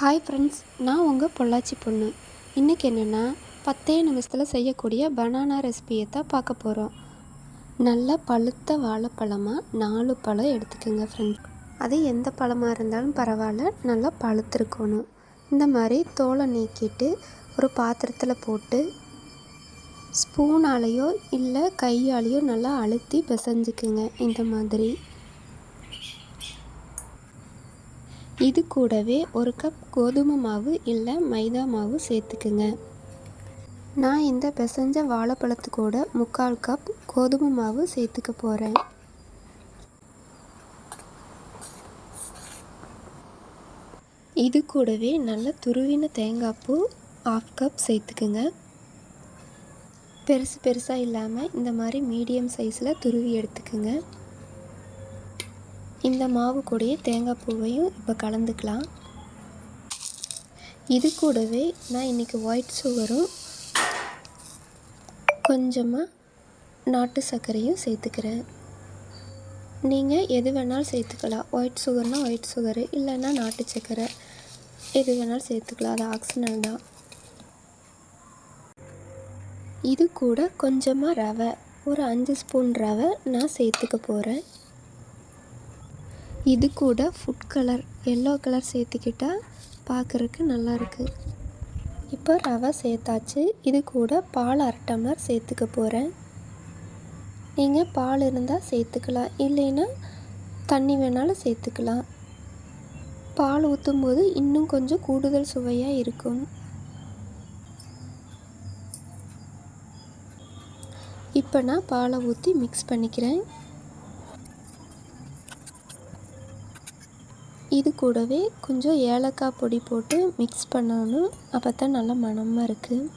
Hi friends நான் உங்கள் பொள்ளாச்சி பொண்ணு. இன்றைக்கி என்னென்னா பத்தே நிமிஷத்தில் செய்யக்கூடிய பனானா ரெசிபியை தான் பார்க்க போகிறோம் நல்லா பழுத்த வாழைப்பழமாக நாலு பழம் எடுத்துக்கோங்க ஃப்ரெண்ட்ஸ் அது எந்த பழமாக இருந்தாலும் பரவாயில்ல நல்லா பழுத்திருக்கணும். இந்த மாதிரி தோலை நீக்கிட்டு ஒரு பாத்திரத்தில் போட்டு ஸ்பூனாலேயோ இல்லை கையாலேயோ நல்லா அழுத்தி பிசைஞ்சுக்குங்க. இந்த மாதிரி. இது கூடவே ஒரு கப் கோதுமை மாவு இல்லை மைதா மாவு சேர்த்துக்குங்க. நான் இந்த பிசைஞ்ச வாழைப்பழத்து கூட முக்கால் கப் கோதுமை மாவு சேர்த்துக்க போகிறேன் இது கூடவே நல்ல துருவின தேங்காய் பூ ஆஃப் கப் சேர்த்துக்குங்க. பெருசு பெருசாக இல்லாமல் இந்த மாதிரி மீடியம் சைஸில் துருவி எடுத்துக்குங்க. இந்த மாவு கூடயே தேங்காய் பூவையும் இப்போ கலந்துக்கலாம். இது கூடவே நான் இன்றைக்கி ஒயிட் சுகரும் கொஞ்சமாக நாட்டு சர்க்கரையும் சேர்த்துக்கிறேன். நீங்கள் எது வேணாலும் சேர்த்துக்கலாம். ஒயிட் சுகர்னால் ஒயிட் சுகரு இல்லைன்னா நாட்டு சர்க்கரை. எது வேணாலும் சேர்த்துக்கலாம். அது ஆக்சினல் தான். இது கூட கொஞ்சமாக ரவை. ஒரு அஞ்சு ஸ்பூன் ரவை நான் சேர்த்துக்க போகிறேன் இது கூட ஃபுட் கலர் எல்லோ கலர் சேர்த்துக்கிட்டால் பார்க்குறக்கு நல்லாயிருக்கு இப்போ ரவை சேர்த்தாச்சு. இது கூட பால் அரை டம்ளர் சேர்த்துக்க போகிறேன் நீங்கள் பால் இருந்தால் சேர்த்துக்கலாம். இல்லைன்னா தண்ணி வேணாலும் சேர்த்துக்கலாம். பால் ஊற்றும் போது இன்னும் கொஞ்சம் கூடுதல் சுவையாக இருக்கும். இப்போ நான் பாலை ஊற்றி மிக்ஸ் பண்ணிக்கிறேன். இது கூடவே கொஞ்சம் ஏலக்காய் பொடி போட்டு மிக்ஸ் பண்ணணும். அப்போ தான் நல்லா மணமாக இருக்குது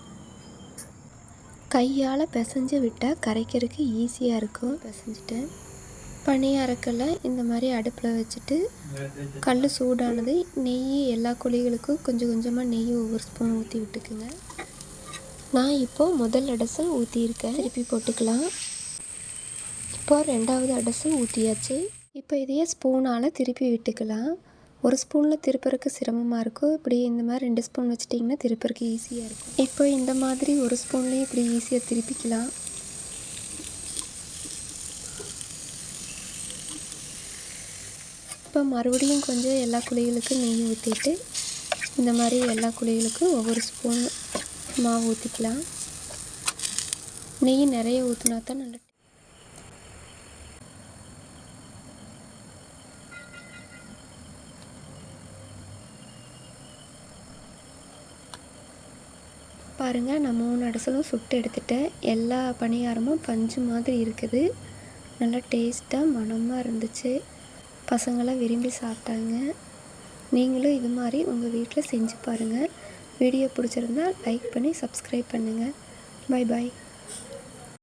கையால் பிசைஞ்சு விட்டால் கரைக்கிறதுக்கு ஈஸியாக இருக்கும். பிசைஞ்சிட்டேன் பனியாரக்கல்லை இந்த மாதிரி அடுப்பில் வச்சுட்டு கல் சூடானது நெய் எல்லா குழிகளுக்கும் கொஞ்சம் கொஞ்சமாக நெய் ஒவ்வொரு ஸ்பூன் ஊற்றி விட்டுக்குங்க. நான் இப்போது முதல் அடசல் ஊற்றியிருக்கேன் திருப்பி போட்டுக்கலாம். இப்போது ரெண்டாவது அடசல் ஊற்றியாச்சு இப்போ இதையே ஸ்பூனால் திருப்பி விட்டுக்கலாம். ஒரு ஸ்பூனில் திருப்பறக்கு சிரமமாக இருக்கும் இப்படி இந்த மாதிரி ரெண்டு ஸ்பூன் வச்சிட்டிங்கன்னா திருப்பறக்கு ஈஸியாக இருக்கும். இப்போ இந்த மாதிரி ஒரு ஸ்பூன்லேயும் இப்படி ஈஸியாக திருப்பிக்கலாம். இப்போ மறுபடியும் கொஞ்சம் எல்லா குழிகளுக்கும் நெய் ஊற்றிட்டு இந்த மாதிரி எல்லா குழிகளுக்கும் ஒவ்வொரு ஸ்பூன் மாவு ஊற்றிக்கலாம் நெய் நிறைய ஊற்றினா தான் நல்லா பாருங்கள் நான் மூணு அடசலும் சுட்டு எடுத்துட்டேன். எல்லா பணியாரமும் பஞ்சு மாதிரி இருக்குது. நல்லா டேஸ்ட்டாக மனமாக இருந்துச்சு. பசங்களாம் விரும்பி சாப்பிட்டாங்க. நீங்களும் இது மாதிரி உங்கள் வீட்டில் செஞ்சு பாருங்கள் வீடியோ பிடிச்சிருந்தா லைக் பண்ணி சப்ஸ்கிரைப் பண்ணுங்கள் பாய் பாய்